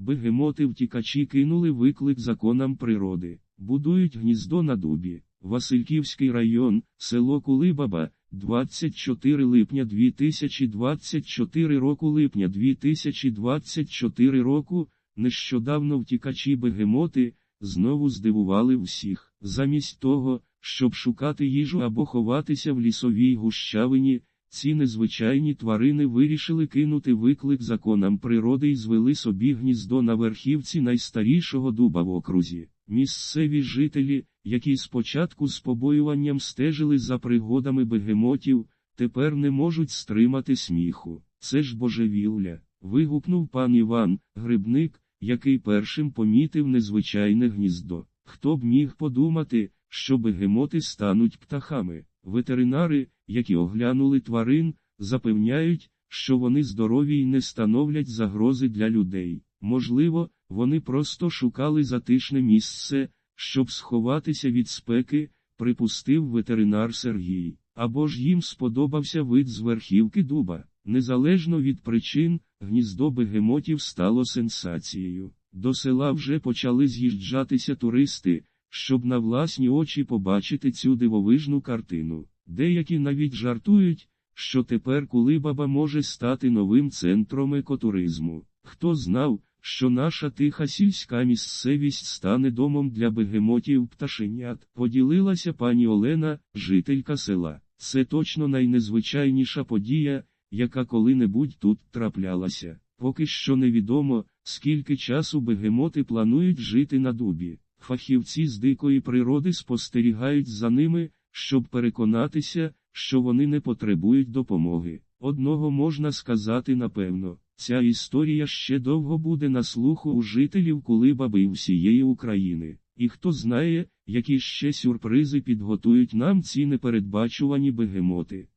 Бегемоти втікачі кинули виклик законам природи, будують гніздо на дубі. Васильківський район, село Кулибаба, 24 липня 2024 року липня 2024 року, нещодавно втікачі бегемоти, знову здивували всіх. Замість того, щоб шукати їжу або ховатися в лісовій гущавині, ці незвичайні тварини вирішили кинути виклик законам природи і звели собі гніздо на верхівці найстарішого дуба в окрузі. Місцеві жителі, які спочатку з побоюванням стежили за пригодами бегемотів, тепер не можуть стримати сміху. Це ж божевілля. вигукнув пан Іван, грибник, який першим помітив незвичайне гніздо. Хто б міг подумати, що бегемоти стануть птахами. Ветеринари, які оглянули тварин, запевняють, що вони здорові і не становлять загрози для людей. Можливо, вони просто шукали затишне місце, щоб сховатися від спеки, припустив ветеринар Сергій. Або ж їм сподобався вид з верхівки дуба. Незалежно від причин, гніздо бегемотів стало сенсацією. До села вже почали з'їжджатися туристи, щоб на власні очі побачити цю дивовижну картину. Деякі навіть жартують, що тепер Кулибаба може стати новим центром екотуризму. Хто знав, що наша тиха сільська місцевість стане домом для бегемотів пташенят, поділилася пані Олена, жителька села. Це точно найнезвичайніша подія, яка коли-небудь тут траплялася. Поки що невідомо, скільки часу бегемоти планують жити на дубі. Фахівці з дикої природи спостерігають за ними, щоб переконатися, що вони не потребують допомоги. Одного можна сказати напевно, ця історія ще довго буде на слуху у жителів Кулибаби і всієї України. І хто знає, які ще сюрпризи підготують нам ці непередбачувані бегемоти.